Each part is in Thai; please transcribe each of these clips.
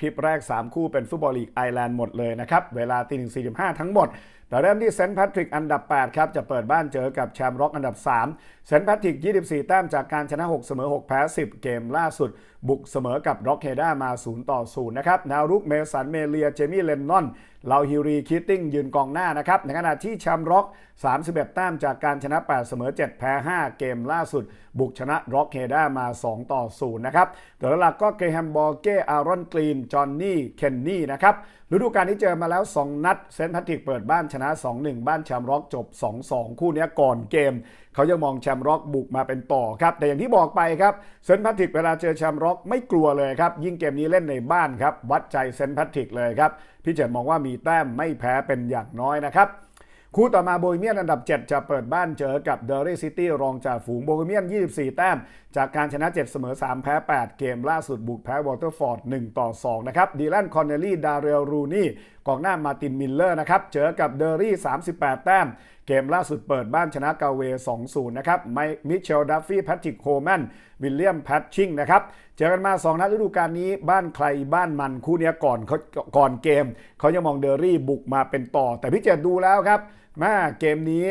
คลิปแรก 3 คู่เป็นฟุตบอลลีกไอร์แลนด์หมดเลยนะครับ เวลาตีหนึ่งสี่ห้าทั้งหมดแต่เริ่มที่เซนต์แพทริกอันดับ 8 ครับ จะเปิดบ้านเจอกับแชมป์ร็อกอันดับ 3 เซนต์แพทริก 24 แต้มจากการชนะ 6 เสมอ 6 แพ้ 10 เกมล่าสุด บุกเสมอกับร็อกเฮด้ามา 0 ต่อ 0 นะครับแนวรุกเมสันเมเลีย เจมี่เลนนอนลาฮิรีคิตติ้งยืนกองหน้านะครับ ในขณะที่แชมป์ร็อก 31 แต้มจากการชนะ 8 เสมอ 7 แพ้ 5 เกมล่าสุด บุกชนะร็อกเฮด้ามา 2 ต่อ 0 นะครับตัวหลักก็เกรแฮมบอร์เกอารอนกรีนจอห์นนี่เคนนี่นะครับฤดูกาลที่เจอมาแล้ว 2 นัดเซนต์แพทริกเปิดบ้านชนะ 2-1 บ้านแชมป์ร็อกจบ 2-2 คู่นี้ก่อนเกม เขายังมองแชมป์ร็อกบุกมาเป็นต่อครับ แต่อย่างที่บอกไปครับเซนต์แพทริกเวลาเจอแชมป์ร็อกไม่กลัวเลยครับ ยิ่งเกมนี้เล่นในบ้านครับ วัดใจเซนต์แพทริกเลยครับ พี่เจิดมองว่ามีแต้มไม่แพ้เป็นอย่างน้อยนะครับ คู่ต่อมาโบฮีเมียนอันดับ 7 จะเปิดบ้านเจอกับเดอร์รี่ซิตี้รองจากฝูงโบฮีเมียน 24 แต้ม จากการชนะ 7 เสมอ 3 แพ้ 8 เกมล่าสุดบุกแพ้วอเตอร์ฟอร์ด 1 ต่อ 2 นะครับดีแลนคอนเนลลี่ ดาเรลรูนี่กองหน้ามาตินมิลเลอร์นะครับ เจอกับเดอร์รี่ 38 แต้มเกมล่าสุดเปิดบ้านชนะกาเว 2-0 นะครับไมมิเชลดัฟฟี่แพทริกโฮแมนวิลเลียมแพทชิงนะครับเจอกันมา 2 นัดฤดูกาลนี้บ้านใครบ้านมันคู่นี้ก่อนเขาก่อนเกม เขายังมองเดอรี่บุกมาเป็นต่อ แต่พี่เจดดูแล้วครับแม่เกมนี้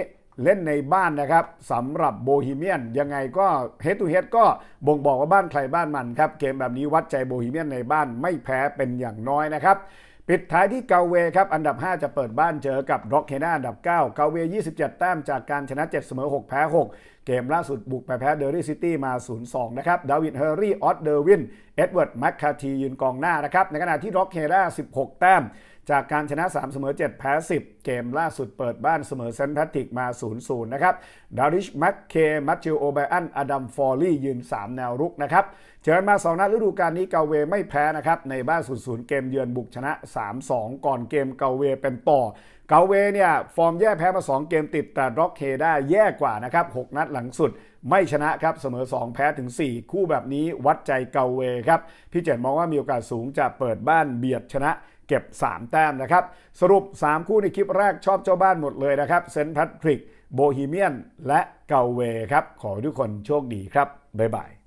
เล่นในบ้านนะครับสำหรับโบฮีเมียนยังไงก็เฮด t ูเฮดก็บ่งบอกว่าบ้านใครบ้านมันครับ เกมแบบนี้วัดใจโบฮีเมียนในบ้านไม่แพ้เป็นอย่างน้อยนะครับ ปิดท้ายที่เกาเวครับ อันดับ 5 จะเปิดบ้านเจอกับร็อกเฮน่าอันดับ 9 เกาเว 27 แต้มจากการชนะ 7 เสมอ 6 แพ้ 6 เกมล่าสุดบุกไปแพ้เดอร์รี่ซิตี้มา 0-2 นะครับ ดาวิดเฮอร์รี่ ออสเดอร์วิน เอ็ดเวิร์ด แมคคาทียืนกองหน้านะครับ ในขณะที่ร็อกเฮน่า16 แต้ม จากการชนะ 3 เสมอ 7 แพ้ 10 เกมล่าสุดเปิดบ้านเสมอเซนต์แพทริกมา 0-0 นะครับ ดาริช แมคเค มัตชิโอไบอัน อดัม ฟอร์ลี่ ยืน 3 แนวรุกนะครับเจอมา 2 นัดฤดูกาลนี้เกาเวไม่แพ้นะครับ ในบ้าน0-0เกมเยือนบุกชนะ 3-2 ก่อนเกมเกาเวเป็นต่อ เกาเวเนี่ย ฟอร์มแย่แพ้มา 2 เกมติด แต่ร็อกเฮด้าแย่กว่านะครับ 6 นัดหลังสุดไม่ชนะครับเสมอ 2 แพ้ถึง 4 คู่แบบนี้วัดใจเกาเวครับพี่เจนมองว่ามีโอกาสสูงจะเปิดบ้านเบียดชนะ ก็บ 3 แต้มนะครับ สรุป 3 คู่ในคลิปแรกชอบเจ้าบ้านหมดเลยนะครับเซนต์แพทริก โบฮีเมียน และเกาเวครับ ขอทุกคนโชคดีครับ บ๊ายบาย